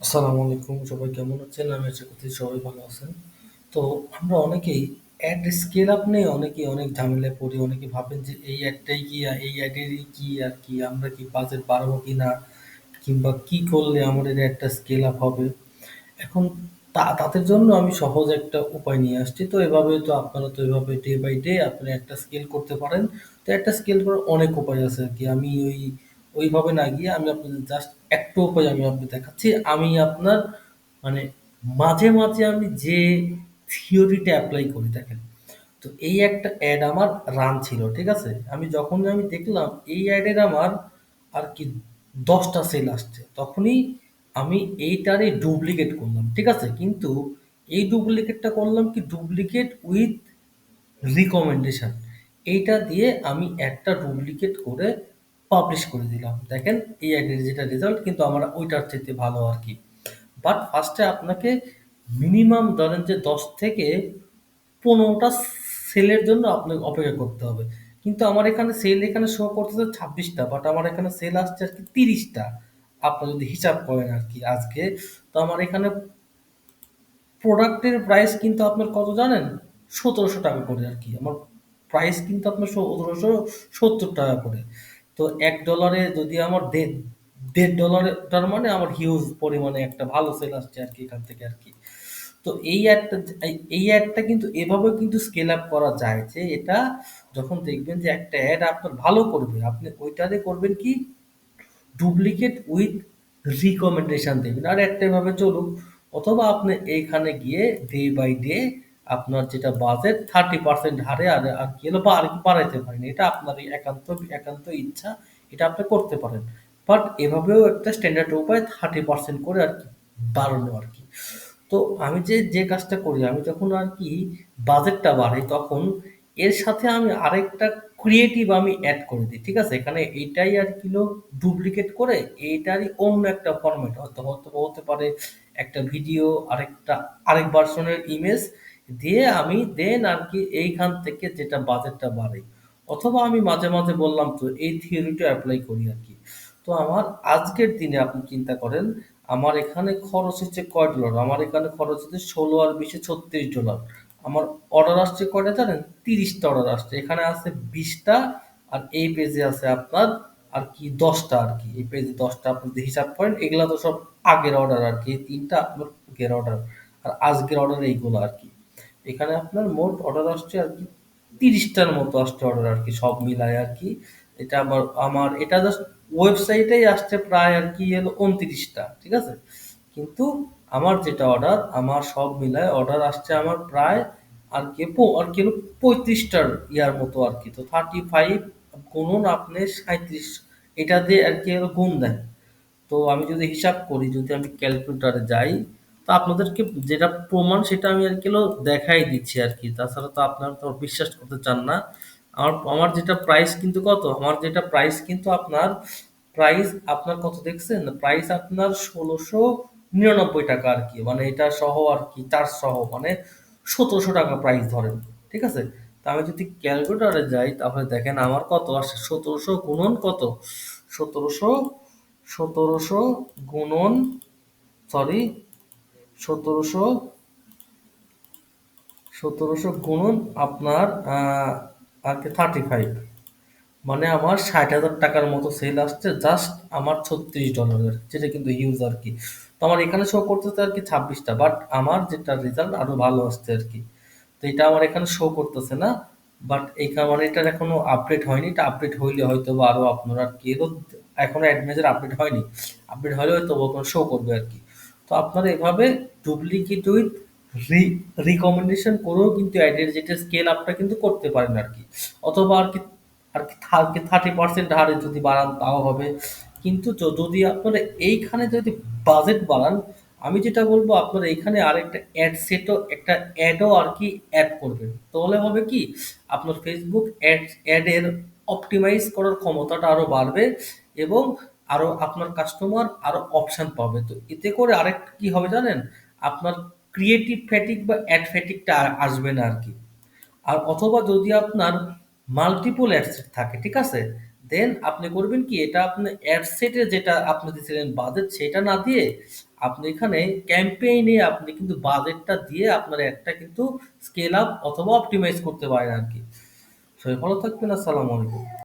আসসালামু আলাইকুম, সবাই কেমন আছেন? আমি আশা করছি সবাই ভালো আছেন। তো আমরা অনেকেই অ্যাড স্কেল আপ নিয়ে অনেকেই অনেক ঝামেলায় পড়ি। অনেকে ভাবেন যে এই অ্যাডটাই কি আ এই অ্যাডেরই কি আর কি, আমরা কি বাজেট বাড়াবো কি না কিংবা কি করলে আমাদের একটা স্কেল আপ হবে? এখন তা, তাদের জন্য আমি সহজ একটা উপায় নিয়ে আসছি। তো এভাবে তো আপনারা তো এভাবে ডে বাই ডে আপনি একটা স্কেল করতে পারেন। তো একটা স্কেল করার অনেক উপায় আছে আর কি আমি ওই, ওইভাবে না গিয়ে আমি আপনাদের জাস্ট একটা উপায় আমি আপনাদের দেখাচ্ছি। আমি আপনার মানে মাঝে, মাঝে আমি যে থিওরিটা এপ্লাই করি দেখেন। তো এই একটা অ্যাড আমার রান ছিল। ঠিক আছে? আমি যখন আমি দেখলাম এই অ্যাডের আমার আর কি ১০ টা সেল আসছে। তখনই আমি এইটারই ডুপ্লিকেট করলাম। ঠিক আছে? কিন্তু এই ডুপ্লিকেটটা করলাম কি ডুপ্লিকেট উইথ রিকমেন্ডেশন। এইটা দিয়ে আমি একটা ডুপ্লিকেট করে পাবলিশ করে দিলাম। দেখেন, এই এডের যেটা রেজাল্ট কিন্তু আমার ওইটার চাইতে ভালো আর কি বাট ফার্স্টে আপনাকে মিনিমাম ধরেন যে ১০ থেকে পনেরোটা সেলের জন্য আপনাকে অপেক্ষা করতে হবে। কিন্তু আমার এখানে সেল এখানে শো করতেছে ২৬ টা বাট আমার এখানে সেল আসছে আর কি তিরিশটা আপনারা যদি হিসাব করেন আর কি আজকে। তো আমার এখানে প্রোডাক্টের প্রাইস কিন্তু আপনার কত জানেন? ৳১৭০০ করে আর কি আমার প্রাইস কিন্তু আপনার ৳১৭৭০ করে। তো এক ডলারে যদি আমার দেড় $১.৫ তার মানে আমার হিউজ পরিমাণে একটা ভালো সেল আসছে আর কি এখান থেকে আর কি তো এই অ্যাডটা এই এই অ্যাডটা কিন্তু এভাবে কিন্তু স্কেল আপ করা যায় যে এটা যখন দেখবেন যে একটা অ্যাড আপনার ভালো করবে, আপনি ওইটাতে করবেন কি ডুপ্লিকেট উইথ রিকমেন্ডেশন দেবেন আর একটা এভাবে চলুক। অথবা আপনি এইখানে গিয়ে ডে বাই ডে আপনার যেটা বাজেট 30% হারে আর আর কি বা আরেকটু বাড়াইতে পারেন। এটা আপনার একান্ত একান্ত ইচ্ছা। এটা আপনি করতে পারেন। বাট এভাবেও একটা স্ট্যান্ডার্ড উপায় 30% করে আর কি বাড়ানো আর কি তো আমি যে, যে কাজটা করি আমি যখন আর কি বাজেটটা বাড়াই তখন এর সাথে আমি আরেকটা ক্রিয়েটিভ আমি অ্যাড করে দিই। ঠিক আছে? এখানে এইটাই আর কি হলো ডুপ্লিকেট করে এইটারই অন্য একটা ফরমেট হয়তো হতে পারে একটা ভিডিও আরেকটা আরেক ভার্সনের ইমেজ দিয়ে আমি দেন আর কি এইখান থেকে যেটা বাজেটটা বাড়ে অথবা আমি মাঝে, মাঝে বললাম তো এই থিওরিটা অ্যাপ্লাই করি আর কি তো আমার আজকের দিনে আপনি চিন্তা করেন আমার এখানে খরচ হচ্ছে কয় ডলার? আমার এখানে খরচ হচ্ছে ১৬ আর ২০ এ $৩৬ আমার অর্ডার আসছে কয়টা জানেন? তিরিশটা অর্ডার আসছে। এখানে আছে বিশটা আর এই পেজে আছে আপনার আর কি দশটা আর কি এই পেজে দশটা আপনি যদি হিসাব করেন এগুলা তো সব আগের অর্ডার আরকি। এই তিনটা আপনার আগের অর্ডার। আর আজকের অর্ডার এইগুলো আরকি। এখানে আপনার মোট অর্ডার আসছে আর কি তিরিশটার মতো আসছে অর্ডার আর কি সব মিলায় আর কি এটা আমার আমার এটা জাস্ট ওয়েবসাইটেই আসছে প্রায় আরকি হলো ২৯ টা। ঠিক আছে? কিন্তু আমার যেটা অর্ডার আমার সব মিলায় অর্ডার আসছে আমার প্রায় আর কি আর কি ৩৫ ইয়ার মতো আর কি তো 35 গুণন আপনি 37 এটা দিয়ে আরকি হলো গুণ দেন। তো আমি যদি হিসাব করি, যদি আমি ক্যালকুলেটরে যাই, তো আপনাদেরকে যেটা প্রমাণ সেটা আমি আরকি হলো দেখাই দিচ্ছি আর কি তাছাড়া তো আপনারা তো বিশ্বাস করতে চান না। আমার আমার যেটা প্রাইস কিন্তু কত? আমার যেটা প্রাইস কিন্তু আপনার প্রাইস আপনার কত দেখছেন? প্রাইস আপনার ষোলোশো নিরানব্বই টাকা আর কি মানে এটা সহ আর কি চার্জ সহ মানে ৳১৭০০ প্রাইস ধরেন। ঠিক আছে? তা আমি যদি ক্যালকুলেটরে যাই, তাহলে দেখেন আমার কত আসছে ১৭০০ গুণন কত? সতেরোশো সতেরোশো গুণন সরি ১৭০০ ১৭০০ গুণন আপনার আ আরকি 35 মানে আমার ৳৬০,০০০ র মতো সেল আসছে জাস্ট আমার $৩৬ এর। যেটা কিন্তু হিউজ আরকি। তো আমার এখানে শো করতেছে আরকি ২৬ টা। বাট আমার যেটা রেজাল্ট আরও ভালো আসছে আরকি। তো এটা আমার এখানে শো করতেছে না। বাট এইখা মানে এটার এখনও আপডেট হয়নি। এটা আপডেট হইলে হয়তোবা আরও আপনারা আরকি এরো এখনও অ্যাড ম্যানেজার আপডেট হয়নি। আপডেট হলে হয়তো শো করবে আরকি। তো আপনারা এভাবে ডুপ্লিকেট উইথ রিকমেন্ডেশন করেও কিন্তু অ্যাডের যেটা স্কেল আপটা কিন্তু করতে পারেন আর কি অথবা আরকি আরকি থার্টি 30% হারে যদি বাড়ান তাও হবে। কিন্তু যদি আপনারা এইখানে যদি বাজেট বাড়ান, আমি যেটা বলব আপনারা এইখানে আরেকটা অ্যাড সেটও একটা অ্যাডও আর কি অ্যাড করবেন। তাহলে হবে কি? আপনার ফেসবুক অ্যাড অ্যাডের অপটিমাইজ করার ক্ষমতাটা আরও বাড়বে এবং আরও আপনার কাস্টমার আরও অপশন পাবে। তো এতে করে আরেকটা কি হবে জানেন? আপনার ক্রিয়েটিভ ফ্যাটিক বা অ্যাড ফ্যাটিকটা আসবে না আর কি আর অথবা যদি আপনার মাল্টিপল অ্যাড সেট থাকে, ঠিক আছে? দেন আপনি করবেন কি এটা আপনি অ্যাড সেটে যেটা আপনি দিয়েছিলেন বাজেট সেটা না দিয়ে আপনি এখানে ক্যাম্পেইনে আপনি কিন্তু বাজেটটা দিয়ে আপনার অ্যাডটা কিন্তু স্কেল আপ অথবা অপটিমাইজ করতে পারেন আর কি সবাই ভালো থাকবেন। আসসালামু আলাইকুম।